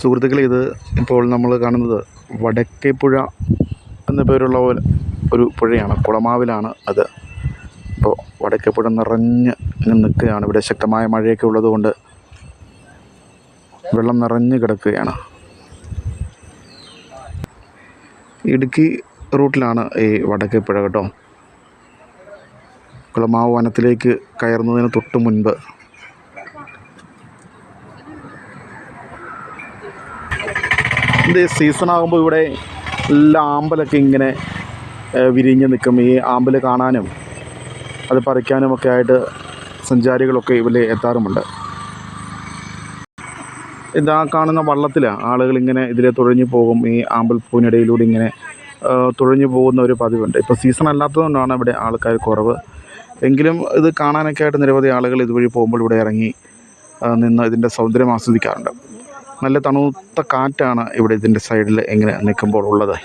സുഹൃത്തുക്കളെ ഇത് ഇപ്പോൾ നമ്മൾ കാണുന്നത് വടക്കേപ്പുഴ എന്ന പേരുള്ള ഒരു പുഴയാണ് കുളമാവിലാണ് അത്. ഇപ്പോൾ വടക്കേപ്പുഴ നിറഞ്ഞ് നിൽക്കുകയാണ്. ഇവിടെ ശക്തമായ മഴയൊക്കെ ഉള്ളതുകൊണ്ട് വെള്ളം നിറഞ്ഞു കിടക്കുകയാണ്. ഇടുക്കി റൂട്ടിലാണ് ഈ വടക്കേപ്പുഴ കേട്ടോ. കുളമാവ് വനത്തിലേക്ക് കയറുന്നതിന് തൊട്ട് മുൻപ് ഇത് സീസൺ ആകുമ്പോൾ ഇവിടെ എല്ലാ ആമ്പലൊക്കെ ഇങ്ങനെ വിരിഞ്ഞ് നിൽക്കും ഈ ആമ്പൽ കാണാനും അത് പറിക്കാനും ഒക്കെ ആയിട്ട് സഞ്ചാരികളൊക്കെ ഇവർ എത്താറുമുണ്ട്. ഇതാ കാണുന്ന വള്ളത്തിൽ ആളുകൾ ഇങ്ങനെ ഇതിലെ തുഴഞ്ഞു പോകും. ഈ ആമ്പൽ ആമ്പൽപ്പൂവിനിടയിലൂടെ ഇങ്ങനെ തുഴഞ്ഞു പോകുന്ന ഒരു പതിവുണ്ട്. ഇപ്പോൾ സീസൺ അല്ലാത്തതുകൊണ്ടാണ് ഇവിടെ ആൾക്കാർ കുറവ്. എങ്കിലും ഇത് കാണാനൊക്കെ ആയിട്ട് നിരവധി ആളുകൾ ഇതുവഴി പോകുമ്പോൾ ഇവിടെ ഇറങ്ങി നിന്ന് ഇതിന്റെ സൗന്ദര്യം ആസ്വദിക്കാറുണ്ട്. നല്ല തണുത്ത കാറ്റാണ് ഇവിടെ ഇതിന്റെ സൈഡിൽ ഇങ്ങനെ നിൽക്കുമ്പോൾ ഉള്ളത്.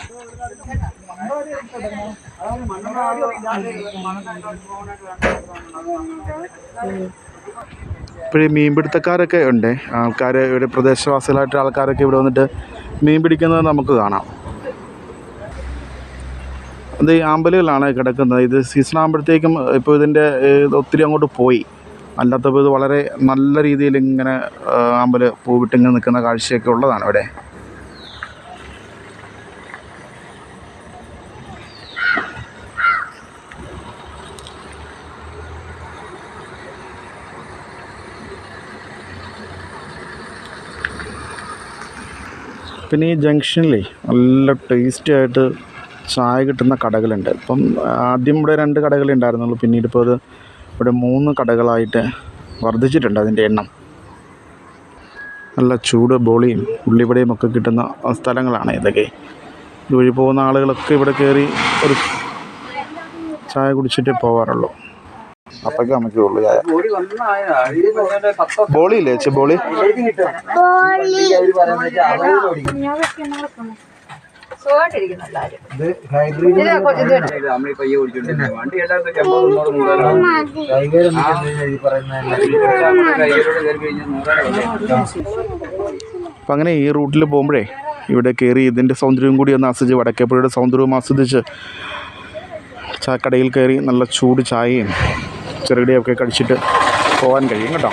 ഇപ്പോഴീ മീൻപിടുത്തക്കാരൊക്കെ ഉണ്ട്. ആൾക്കാർ ഇവിടെ പ്രദേശവാസികളായിട്ട് ആൾക്കാരൊക്കെ ഇവിടെ വന്നിട്ട് മീൻ പിടിക്കുന്നത് നമുക്ക് കാണാം. ഇത് ആമ്പലുകളാണ് കിടക്കുന്നത്. ഇത് സീസൺ ആകുമ്പോഴത്തേക്കും ഇപ്പോൾ ഇതിന്റെ ഒത്തിരി അങ്ങോട്ട് പോയി. അല്ലാത്തപ്പോൾ ഇത് വളരെ നല്ല രീതിയിൽ ഇങ്ങനെ ആമ്പൽ പൂവിട്ടിങ്ങനെ നിൽക്കുന്ന കാഴ്ചയൊക്കെ ഉള്ളതാണ് ഇവിടെ പിന്നെ ഈ ജംഗ്ഷനിലേ നല്ല ടേസ്റ്റി ആയിട്ട് ചായ കിട്ടുന്ന കടകളുണ്ട്. ഇപ്പം ആദ്യം ഇവിടെ രണ്ട് കടകളുണ്ടായിരുന്നുള്ളൂ പിന്നീട് ഇപ്പോൾ അത് ഇവിടെ മൂന്ന് കടകളായിട്ട് വർദ്ധിച്ചിട്ടുണ്ട് അതിന്റെ എണ്ണം. നല്ല ചൂട് ബോളിയും ഉള്ളിവടയും ഒക്കെ കിട്ടുന്ന സ്ഥലങ്ങളാണ് ഇതൊക്കെ. ഇതുവഴി പോകുന്ന ആളുകളൊക്കെ ഇവിടെ കയറി ഒരു ചായ കുടിച്ചിട്ടേ പോകാറുള്ളൂ അപ്പൊക്കെ അമ്മയ്ക്കുള്ളൂ ചായ. ബോളി? ഇല്ലേ ചേച്ചി ബോളി സുഖമായിട്ടിരിക്കുന്നു എല്ലാവരും. ഇത് ഇത് അപ്പം അങ്ങനെ ഈ റൂട്ടിൽ പോകുമ്പോഴേ ഇവിടെ കയറി ഇതിന്റെ സൗന്ദര്യം കൂടി ഒന്ന് ആസ്വദിച്ച് വടക്കേപ്പുഴയുടെ സൗന്ദര്യവും ആസ്വദിച്ച് ചായക്കടയിൽ കയറി നല്ല ചൂട് ചായയും ചെറുകടിയൊക്കെ കഴിച്ചിട്ട് പോകാൻ കഴിയും കേട്ടോ.